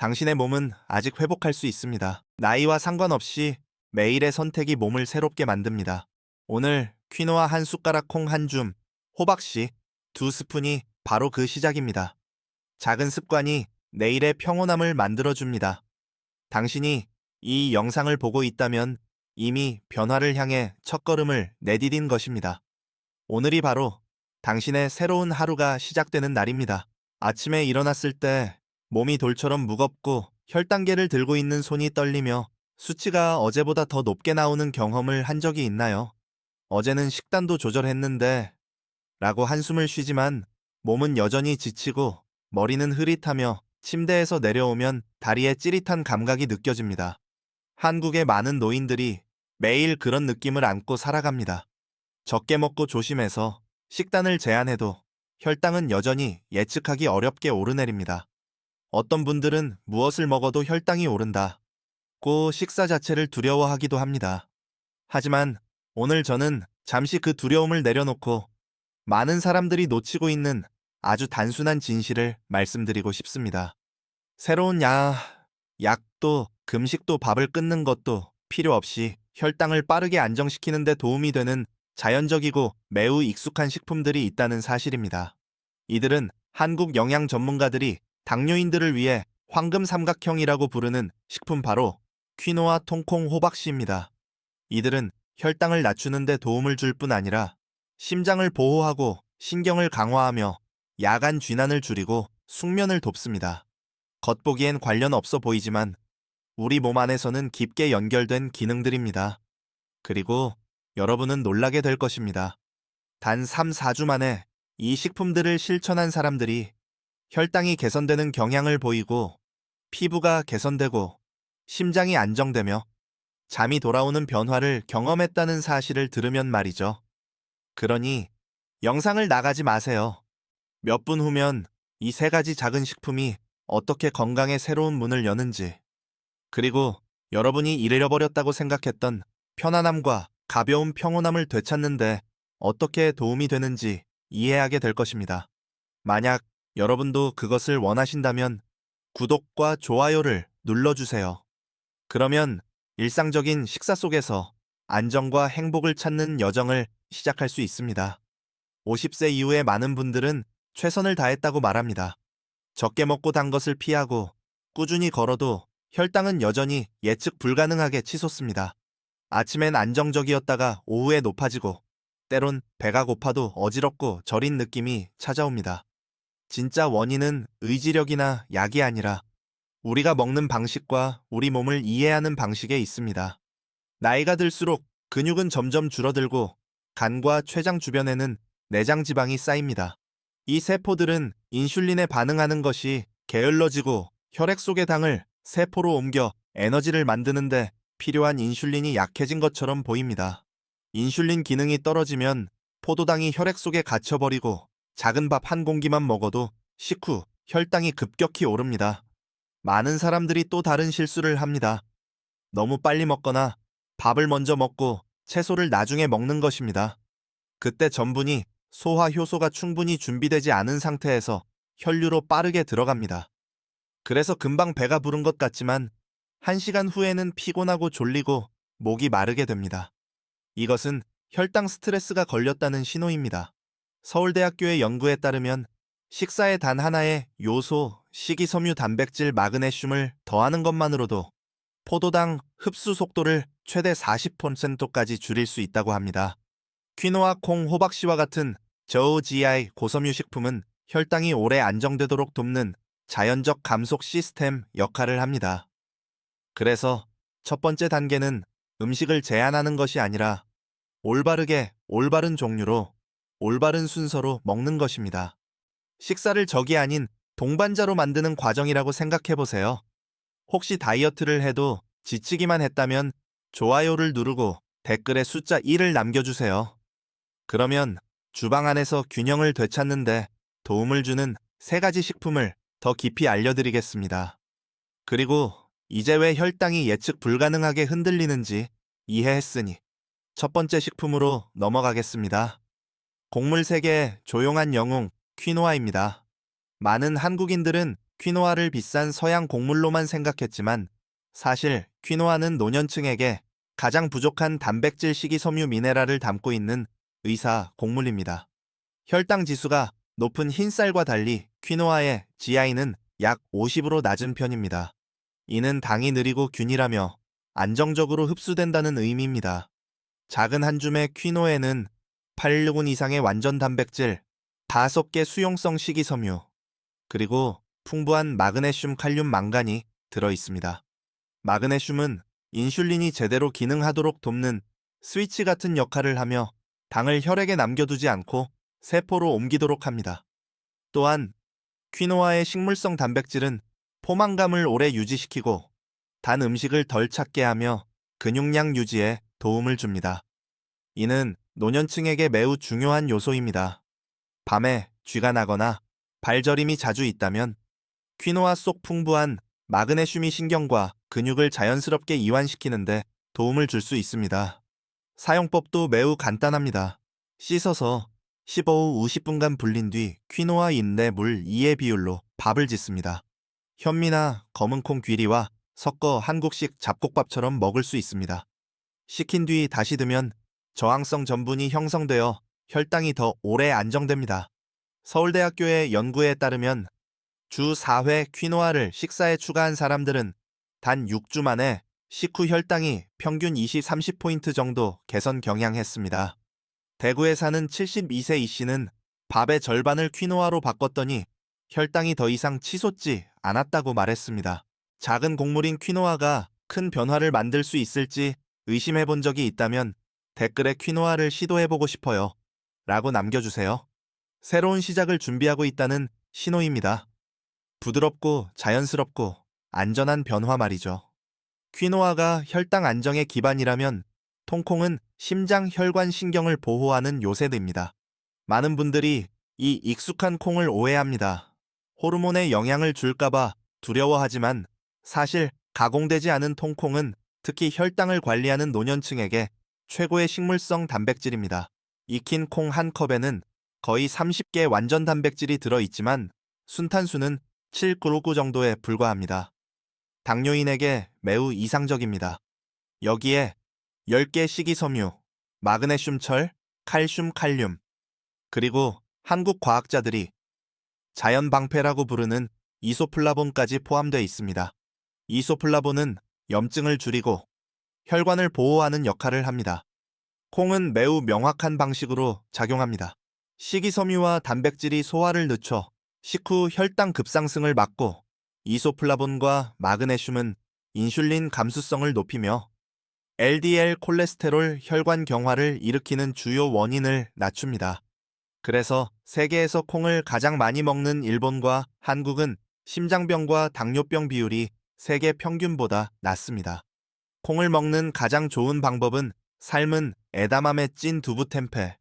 당신의 몸은 아직 회복할 수 있습니다. 나이와 상관없이 매일의 선택이 몸을 새롭게 만듭니다. 오늘 퀴노아 한 숟가락 콩 한 줌, 호박씨 두 스푼이 바로 그 시작입니다. 작은 습관이 내일의 평온함을 만들어줍니다. 당신이 이 영상을 보고 있다면 이미 변화를 향해 첫걸음을 내디딘 것입니다. 오늘이 바로 당신의 새로운 하루가 시작되는 날입니다. 아침에 일어났을 때 몸이 돌처럼 무겁고 혈당계를 들고 있는 손이 떨리며 수치가 어제보다 더 높게 나오는 경험을 한 적이 있나요? 어제는 식단도 조절했는데 라고 한숨을 쉬지만 몸은 여전히 지치고 머리는 흐릿하며 침대에서 내려오면 다리에 찌릿한 감각이 느껴집니다. 한국의 많은 노인들이 매일 그런 느낌을 안고 살아갑니다. 적게 먹고 조심해서 식단을 제한해도 혈당은 여전히 예측하기 어렵게 오르내립니다. 어떤 분들은 무엇을 먹어도 혈당이 오른다. 고 식사 자체를 두려워하기도 합니다. 하지만 오늘 저는 잠시 그 두려움을 내려놓고 많은 사람들이 놓치고 있는 아주 단순한 진실을 말씀드리고 싶습니다. 새로운 야, 약도 금식도 밥을 끊는 것도 필요 없이 혈당을 빠르게 안정시키는 데 도움이 되는 자연적이고 매우 익숙한 식품들이 있다는 사실입니다. 이들은 한국 영양 전문가들이 당뇨인들을 위해 황금 삼각형이라고 부르는 식품 바로 퀴노아 통콩 호박씨입니다. 이들은 혈당을 낮추는 데 도움을 줄 뿐 아니라 심장을 보호하고 신경을 강화하며 야간 쥐난을 줄이고 숙면을 돕습니다. 겉보기엔 관련 없어 보이지만 우리 몸 안에서는 깊게 연결된 기능들입니다. 그리고 여러분은 놀라게 될 것입니다. 단 3, 4주 만에 이 식품들을 실천한 사람들이 혈당이 개선되는 경향을 보이고 피부가 개선되고 심장이 안정되며 잠이 돌아오는 변화를 경험했다는 사실을 들으면 말이죠. 그러니 영상을 나가지 마세요. 몇 분 후면 이 세 가지 작은 식품이 어떻게 건강의 새로운 문을 여는지, 그리고 여러분이 잃어버렸다고 생각했던 편안함과 가벼운 평온함을 되찾는데 어떻게 도움이 되는지 이해하게 될 것입니다. 만약 여러분도 그것을 원하신다면 구독과 좋아요를 눌러주세요. 그러면 일상적인 식사 속에서 안정과 행복을 찾는 여정을 시작할 수 있습니다. 50세 이후의 많은 분들은 최선을 다했다고 말합니다. 적게 먹고 단 것을 피하고 꾸준히 걸어도 혈당은 여전히 예측 불가능하게 치솟습니다. 아침엔 안정적이었다가 오후에 높아지고 때론 배가 고파도 어지럽고 저린 느낌이 찾아옵니다. 진짜 원인은 의지력이나 약이 아니라 우리가 먹는 방식과 우리 몸을 이해하는 방식에 있습니다. 나이가 들수록 근육은 점점 줄어들고 간과 췌장 주변에는 내장 지방이 쌓입니다. 이 세포들은 인슐린에 반응하는 것이 게을러지고 혈액 속의 당을 세포로 옮겨 에너지를 만드는데 필요한 인슐린이 약해진 것처럼 보입니다. 인슐린 기능이 떨어지면 포도당이 혈액 속에 갇혀버리고 작은 밥 한 공기만 먹어도 식후 혈당이 급격히 오릅니다. 많은 사람들이 또 다른 실수를 합니다. 너무 빨리 먹거나 밥을 먼저 먹고 채소를 나중에 먹는 것입니다. 그때 전분이 소화 효소가 충분히 준비되지 않은 상태에서 혈류로 빠르게 들어갑니다. 그래서 금방 배가 부른 것 같지만 1시간 후에는 피곤하고 졸리고 목이 마르게 됩니다. 이것은 혈당 스트레스가 걸렸다는 신호입니다. 서울대학교의 연구에 따르면 식사에 단 하나의 요소, 식이섬유 단백질 마그네슘을 더하는 것만으로도 포도당 흡수 속도를 최대 40%까지 줄일 수 있다고 합니다. 퀴노아 콩 호박씨와 같은 저우 GI 고섬유 식품은 혈당이 오래 안정되도록 돕는 자연적 감속 시스템 역할을 합니다. 그래서 첫 번째 단계는 음식을 제한하는 것이 아니라 올바르게 올바른 종류로 올바른 순서로 먹는 것입니다. 식사를 적이 아닌 동반자로 만드는 과정이라고 생각해 보세요. 혹시 다이어트를 해도 지치기만 했다면 좋아요를 누르고 댓글에 숫자 1을 남겨주세요. 그러면 주방 안에서 균형을 되찾는데 도움을 주는 세 가지 식품을 더 깊이 알려드리겠습니다. 그리고 이제 왜 혈당이 예측 불가능하게 흔들리는지 이해했으니 첫 번째 식품으로 넘어가겠습니다. 곡물 세계의 조용한 영웅 퀴노아입니다. 많은 한국인들은 퀴노아를 비싼 서양 곡물로만 생각했지만 사실 퀴노아는 노년층에게 가장 부족한 단백질 식이섬유 미네랄을 담고 있는 의사 곡물입니다. 혈당 지수가 높은 흰쌀과 달리 퀴노아의 GI는 약 50으로 낮은 편입니다. 이는 당이 느리고 균일하며 안정적으로 흡수된다는 의미입니다. 작은 한 줌의 퀴노에는 816은 이상의 완전 단백질, 5개 수용성 식이섬유, 그리고 풍부한 마그네슘, 칼륨, 망간이 들어 있습니다. 마그네슘은 인슐린이 제대로 기능하도록 돕는 스위치 같은 역할을 하며 당을 혈액에 남겨두지 않고 세포로 옮기도록 합니다. 또한 퀴노아의 식물성 단백질은 포만감을 오래 유지시키고 단 음식을 덜 찾게 하며 근육량 유지에 도움을 줍니다. 이는 노년층에게 매우 중요한 요소입니다. 밤에 쥐가 나거나 발저림이 자주 있다면 퀴노아 속 풍부한 마그네슘이 신경과 근육을 자연스럽게 이완시키는데 도움을 줄 수 있습니다. 사용법도 매우 간단합니다. 씻어서 15후 50분간 불린 뒤 퀴노아 인내 물 2의 비율로 밥을 짓습니다. 현미나 검은콩 귀리와 섞어 한국식 잡곡밥처럼 먹을 수 있습니다. 식힌 뒤 다시 드면 저항성 전분이 형성되어 혈당이 더 오래 안정됩니다. 서울대학교의 연구에 따르면 주 4회 퀴노아를 식사에 추가한 사람들은 단 6주 만에 식후 혈당이 평균 20-30포인트 정도 개선 경향했습니다. 대구에 사는 72세 이 씨는 밥의 절반을 퀴노아로 바꿨더니 혈당이 더 이상 치솟지 않았다고 말했습니다. 작은 곡물인 퀴노아가 큰 변화를 만들 수 있을지 의심해 본 적이 있다면 댓글에 퀴노아를 시도해보고 싶어요. 라고 남겨주세요. 새로운 시작을 준비하고 있다는 신호입니다. 부드럽고 자연스럽고 안전한 변화 말이죠. 퀴노아가 혈당 안정의 기반이라면 통콩은 심장 혈관 신경을 보호하는 요새입니다. 많은 분들이 이 익숙한 콩을 오해합니다. 호르몬에 영향을 줄까봐 두려워하지만 사실 가공되지 않은 통콩은 특히 혈당을 관리하는 노년층에게 최고의 식물성 단백질입니다. 익힌 콩 한 컵에는 거의 30개 완전 단백질이 들어있지만 순탄수는 7g 정도에 불과합니다. 당뇨인에게 매우 이상적입니다. 여기에 10개 식이섬유, 마그네슘 철, 칼슘 칼륨, 그리고 한국 과학자들이 자연 방패라고 부르는 이소플라본까지 포함되어 있습니다. 이소플라본은 염증을 줄이고 혈관을 보호하는 역할을 합니다. 콩은 매우 명확한 방식으로 작용합니다. 식이섬유와 단백질이 소화를 늦춰 식후 혈당 급상승을 막고 이소플라본과 마그네슘은 인슐린 감수성을 높이며 LDL 콜레스테롤 혈관 경화를 일으키는 주요 원인을 낮춥니다. 그래서 세계에서 콩을 가장 많이 먹는 일본과 한국은 심장병과 당뇨병 비율이 세계 평균보다 낮습니다. 콩을 먹는 가장 좋은 방법은 삶은 에다맘에 찐 두부 템페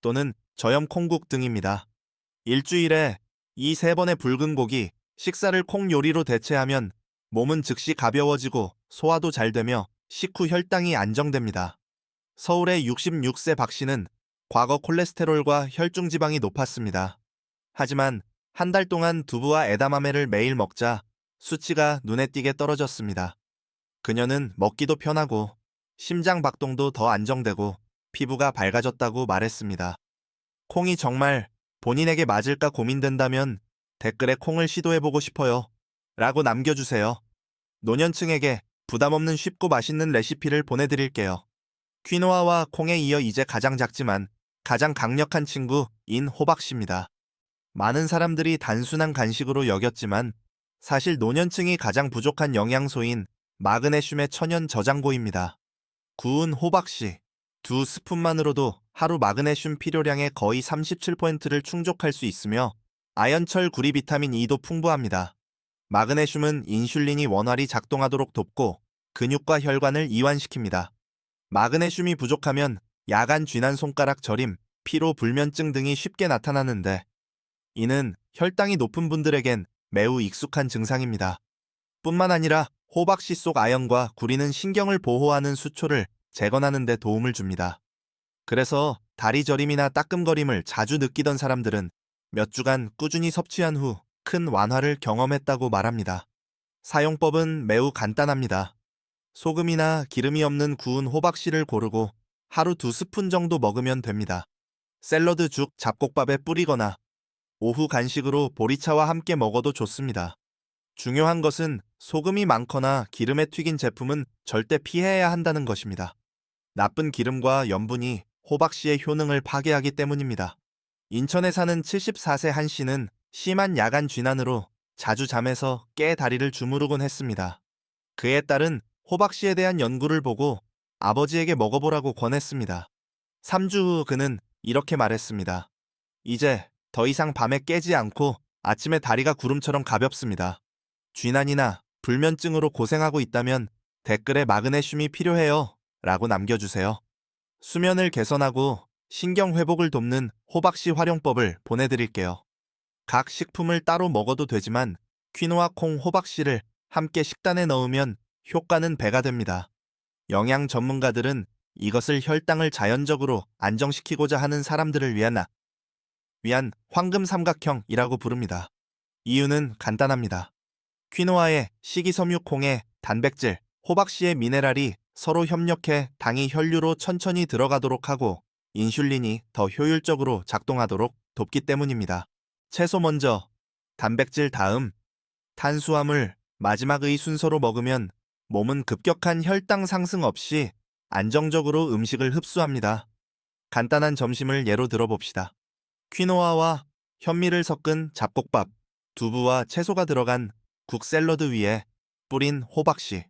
또는 저염 콩국 등입니다. 일주일에 이 세 번의 붉은 고기, 식사를 콩 요리로 대체하면 몸은 즉시 가벼워지고 소화도 잘 되며 식후 혈당이 안정됩니다. 서울의 66세 박 씨는 과거 콜레스테롤과 혈중 지방이 높았습니다. 하지만 한 달 동안 두부와 에다마메를 매일 먹자 수치가 눈에 띄게 떨어졌습니다. 그녀는 먹기도 편하고 심장 박동도 더 안정되고 피부가 밝아졌다고 말했습니다. 콩이 정말 본인에게 맞을까 고민된다면 댓글에 콩을 시도해보고 싶어요. 라고 남겨주세요. 노년층에게 부담 없는 쉽고 맛있는 레시피를 보내드릴게요. 퀴노아와 콩에 이어 이제 가장 작지만 가장 강력한 친구인 호박씨입니다. 많은 사람들이 단순한 간식으로 여겼지만 사실 노년층이 가장 부족한 영양소인 마그네슘의 천연 저장고입니다. 구운 호박씨 두 스푼만으로도 하루 마그네슘 필요량의 거의 37%를 충족할 수 있으며 아연철 구리 비타민 E도 풍부합니다. 마그네슘은 인슐린이 원활히 작동하도록 돕고 근육과 혈관을 이완시킵니다. 마그네슘이 부족하면 야간 쥐난 손가락 저림, 피로 불면증 등이 쉽게 나타나는데 이는 혈당이 높은 분들에겐 매우 익숙한 증상입니다. 뿐만 아니라 호박씨 속 아연과 구리는 신경을 보호하는 수초를 재건하는 데 도움을 줍니다. 그래서 다리 저림이나 따끔거림을 자주 느끼던 사람들은 몇 주간 꾸준히 섭취한 후 큰 완화를 경험했다고 말합니다. 사용법은 매우 간단합니다. 소금이나 기름이 없는 구운 호박씨를 고르고 하루 두 스푼 정도 먹으면 됩니다. 샐러드 죽 잡곡밥에 뿌리거나 오후 간식으로 보리차와 함께 먹어도 좋습니다. 중요한 것은 소금이 많거나 기름에 튀긴 제품은 절대 피해야 한다는 것입니다. 나쁜 기름과 염분이 호박씨의 효능을 파괴하기 때문입니다. 인천에 사는 74세 한 씨는 심한 야간 쥐난으로 자주 잠에서 깨 다리를 주무르곤 했습니다. 그의 딸은 호박씨에 대한 연구를 보고 아버지에게 먹어보라고 권했습니다. 3주 후 그는 이렇게 말했습니다. 이제 더 이상 밤에 깨지 않고 아침에 다리가 구름처럼 가볍습니다. 쥐난이나 불면증으로 고생하고 있다면 댓글에 마그네슘이 필요해요. 라고 남겨주세요. 수면을 개선하고 신경 회복을 돕는 호박씨 활용법을 보내드릴게요. 각 식품을 따로 먹어도 되지만 퀴노아 콩 호박씨를 함께 식단에 넣으면 효과는 배가 됩니다. 영양 전문가들은 이것을 혈당을 자연적으로 안정시키고자 하는 사람들을 위한 아- 위한 황금 삼각형이라고 부릅니다. 이유는 간단합니다. 퀴노아의 식이섬유 콩의 단백질, 호박씨의 미네랄이 서로 협력해 당이 혈류로 천천히 들어가도록 하고 인슐린이 더 효율적으로 작동하도록 돕기 때문입니다. 채소 먼저, 단백질 다음, 탄수화물 마지막의 순서로 먹으면 몸은 급격한 혈당 상승 없이 안정적으로 음식을 흡수합니다. 간단한 점심을 예로 들어봅시다. 퀴노아와 현미를 섞은 잡곡밥, 두부와 채소가 들어간 국 샐러드 위에 뿌린 호박씨.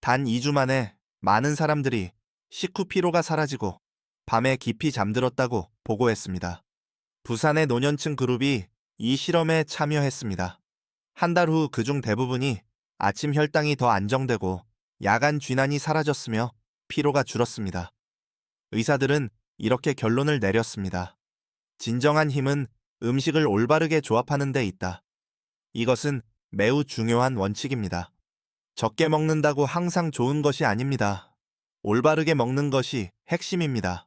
단 2주 만에 많은 사람들이 식후 피로가 사라지고 밤에 깊이 잠들었다고 보고했습니다. 부산의 노년층 그룹이 이 실험에 참여했습니다. 한 달 후 그중 대부분이 아침 혈당이 더 안정되고 야간 쥐난이 사라졌으며 피로가 줄었습니다. 의사들은 이렇게 결론을 내렸습니다. 진정한 힘은 음식을 올바르게 조합하는 데 있다. 이것은 매우 중요한 원칙입니다. 적게 먹는다고 항상 좋은 것이 아닙니다. 올바르게 먹는 것이 핵심입니다.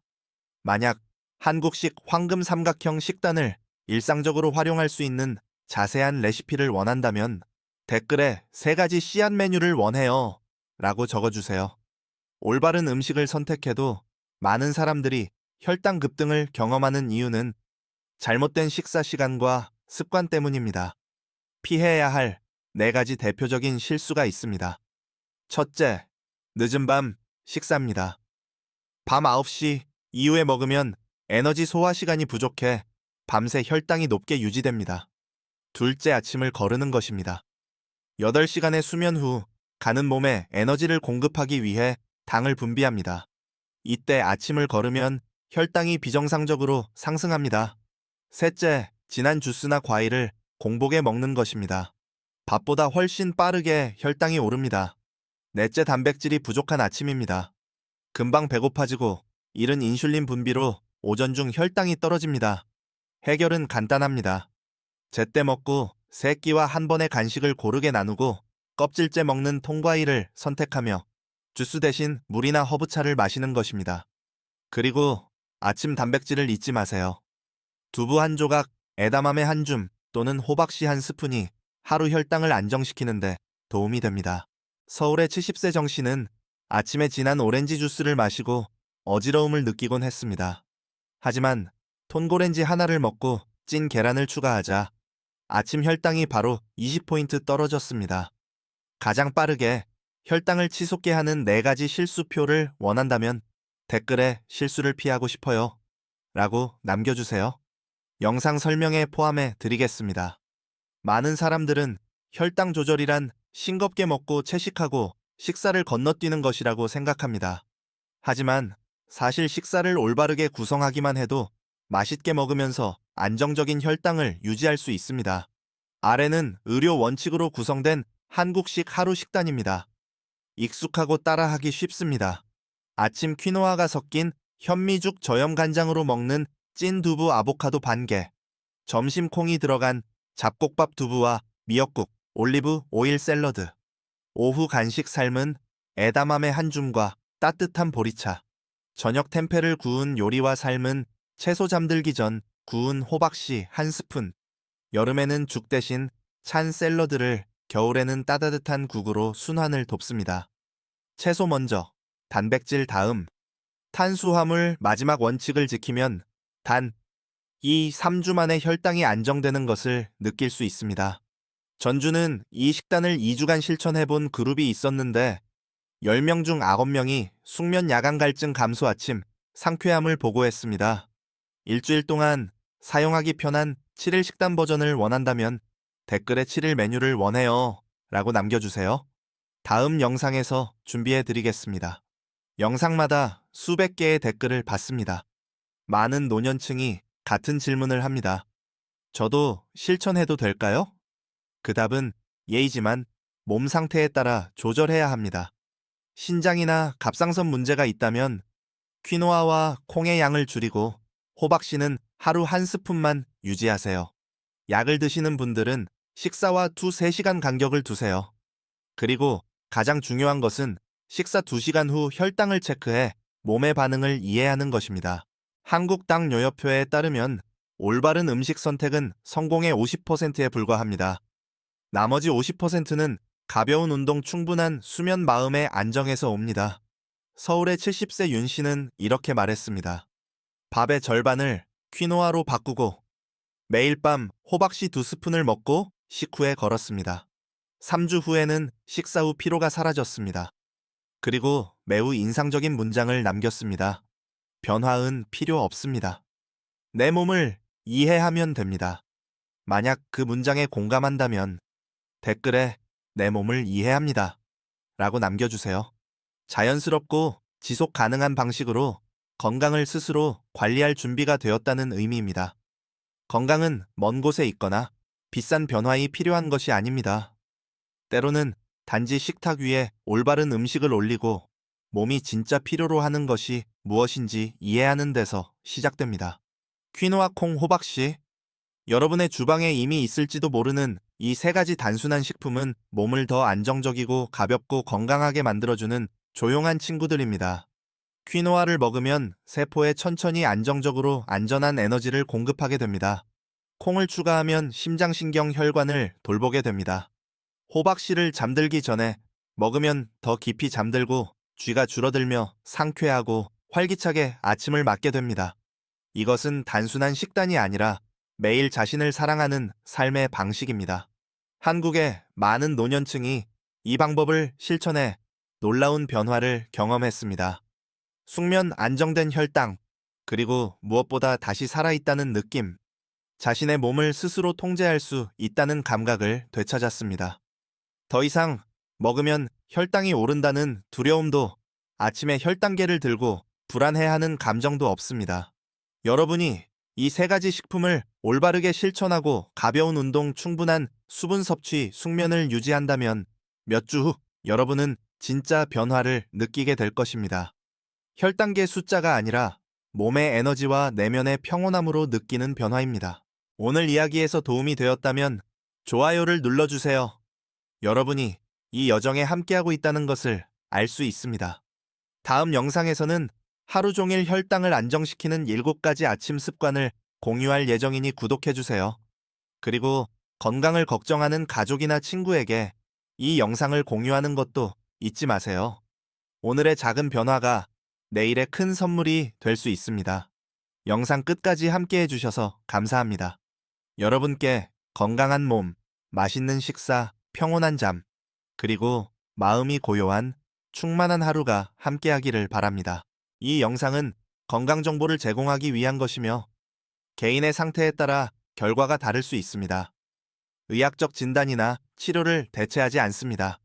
만약 한국식 황금 삼각형 식단을 일상적으로 활용할 수 있는 자세한 레시피를 원한다면 댓글에 세 가지 씨앗 메뉴를 원해요 라고 적어주세요. 올바른 음식을 선택해도 많은 사람들이 혈당 급등을 경험하는 이유는 잘못된 식사 시간과 습관 때문입니다. 피해야 할 네 가지 대표적인 실수가 있습니다. 첫째, 늦은 밤 식사입니다. 밤 9시 이후에 먹으면 에너지 소화 시간이 부족해 밤새 혈당이 높게 유지됩니다. 둘째 아침을 거르는 것입니다. 8시간의 수면 후 가는 몸에 에너지를 공급하기 위해 당을 분비합니다. 이때 아침을 거르면 혈당이 비정상적으로 상승합니다. 셋째, 진한 주스나 과일을 공복에 먹는 것입니다. 밥보다 훨씬 빠르게 혈당이 오릅니다. 넷째, 단백질이 부족한 아침입니다. 금방 배고파지고 이른 인슐린 분비로 오전 중 혈당이 떨어집니다. 해결은 간단합니다. 제때 먹고 세 끼와 한 번의 간식을 고르게 나누고 껍질째 먹는 통과일을 선택하며 주스 대신 물이나 허브차를 마시는 것입니다. 그리고 아침 단백질을 잊지 마세요. 두부 한 조각, 에다맘에 한줌 또는 호박씨 한 스푼이 하루 혈당을 안정시키는데 도움이 됩니다. 서울의 70세 정 씨는 아침에 진한 오렌지 주스를 마시고 어지러움을 느끼곤 했습니다. 하지만 톤고렌지 하나를 먹고 찐 계란을 추가하자 아침 혈당이 바로 20포인트 떨어졌습니다. 가장 빠르게 혈당을 치솟게 하는 네 가지 실수표를 원한다면 댓글에 실수를 피하고 싶어요. 라고 남겨주세요. 영상 설명에 포함해 드리겠습니다. 많은 사람들은 혈당 조절이란 싱겁게 먹고 채식하고 식사를 건너뛰는 것이라고 생각합니다. 하지만 사실 식사를 올바르게 구성하기만 해도 맛있게 먹으면서 안정적인 혈당을 유지할 수 있습니다. 아래는 의료 원칙으로 구성된 한국식 하루 식단입니다. 익숙하고 따라하기 쉽습니다. 아침 퀴노아가 섞인 현미죽 저염 간장으로 먹는 찐 두부 아보카도 반개, 점심 콩이 들어간 잡곡밥 두부와 미역국, 올리브 오일 샐러드, 오후 간식 삶은 에다맘의 한 줌과 따뜻한 보리차, 저녁 템페를 구운 요리와 삶은 채소 잠들기 전 구운 호박씨 한 스푼, 여름에는 죽 대신 찬 샐러드를, 겨울에는 따뜻한 국으로 순환을 돕습니다. 채소 먼저, 단백질 다음, 탄수화물 마지막 원칙을 지키면 단 2, 3주 만에 혈당이 안정되는 것을 느낄 수 있습니다. 전주는 이 식단을 2주간 실천해본 그룹이 있었는데 10명 중 9명이 숙면 야간 갈증 감소 아침 상쾌함을 보고했습니다. 일주일 동안 사용하기 편한 7일 식단 버전을 원한다면 댓글에 7일 메뉴를 원해요 라고 남겨주세요. 다음 영상에서 준비해 드리겠습니다. 영상마다 수백 개의 댓글을 받습니다. 많은 노년층이 같은 질문을 합니다. 저도 실천해도 될까요? 그 답은 예이지만 몸 상태에 따라 조절해야 합니다. 신장이나 갑상선 문제가 있다면 퀴노아와 콩의 양을 줄이고 호박씨는 하루 한 스푼만 유지하세요. 약을 드시는 분들은 식사와 2, 3시간 간격을 두세요. 그리고 가장 중요한 것은 식사 2시간 후 혈당을 체크해 몸의 반응을 이해하는 것입니다. 한국당뇨협회에 따르면 올바른 음식 선택은 성공의 50%에 불과합니다. 나머지 50%는 가벼운 운동 충분한 수면 마음의 안정에서 옵니다. 서울의 70세 윤 씨는 이렇게 말했습니다. 밥의 절반을 퀴노아로 바꾸고 매일 밤 호박씨 두 스푼을 먹고 식후에 걸었습니다. 3주 후에는 식사 후 피로가 사라졌습니다. 그리고 매우 인상적인 문장을 남겼습니다. 변화은 필요 없습니다. 내 몸을 이해하면 됩니다. 만약 그 문장에 공감한다면 댓글에 내 몸을 이해합니다. 라고 남겨주세요. 자연스럽고 지속 가능한 방식으로 건강을 스스로 관리할 준비가 되었다는 의미입니다. 건강은 먼 곳에 있거나 비싼 변화이 필요한 것이 아닙니다. 때로는 단지 식탁 위에 올바른 음식을 올리고 몸이 진짜 필요로 하는 것이 무엇인지 이해하는 데서 시작됩니다. 퀴노아 콩 호박씨 여러분의 주방에 이미 있을지도 모르는 이 세 가지 단순한 식품은 몸을 더 안정적이고 가볍고 건강하게 만들어주는 조용한 친구들입니다. 퀴노아를 먹으면 세포에 천천히 안정적으로 안전한 에너지를 공급하게 됩니다. 콩을 추가하면 심장신경 혈관을 돌보게 됩니다. 호박씨를 잠들기 전에 먹으면 더 깊이 잠들고 쥐가 줄어들며 상쾌하고 활기차게 아침을 맞게 됩니다. 이것은 단순한 식단이 아니라 매일 자신을 사랑하는 삶의 방식입니다. 한국의 많은 노년층이 이 방법을 실천해 놀라운 변화를 경험했습니다. 숙면 안정된 혈당, 그리고 무엇보다 다시 살아있다는 느낌, 자신의 몸을 스스로 통제할 수 있다는 감각을 되찾았습니다. 더 이상 먹으면 혈당이 오른다는 두려움도 아침에 혈당계를 들고 불안해하는 감정도 없습니다. 여러분이 이 세 가지 식품을 올바르게 실천하고 가벼운 운동 충분한 수분 섭취 숙면을 유지한다면 몇 주 후 여러분은 진짜 변화를 느끼게 될 것입니다. 혈당계 숫자가 아니라 몸의 에너지와 내면의 평온함으로 느끼는 변화입니다. 오늘 이야기에서 도움이 되었다면 좋아요를 눌러주세요. 여러분이 이 여정에 함께하고 있다는 것을 알 수 있습니다. 다음 영상에서는 하루 종일 혈당을 안정시키는 7가지 아침 습관을 공유할 예정이니 구독해주세요. 그리고 건강을 걱정하는 가족이나 친구에게 이 영상을 공유하는 것도 잊지 마세요. 오늘의 작은 변화가 내일의 큰 선물이 될 수 있습니다. 영상 끝까지 함께 해주셔서 감사합니다. 여러분께 건강한 몸, 맛있는 식사, 평온한 잠, 그리고 마음이 고요한 충만한 하루가 함께하기를 바랍니다. 이 영상은 건강 정보를 제공하기 위한 것이며 개인의 상태에 따라 결과가 다를 수 있습니다. 의학적 진단이나 치료를 대체하지 않습니다.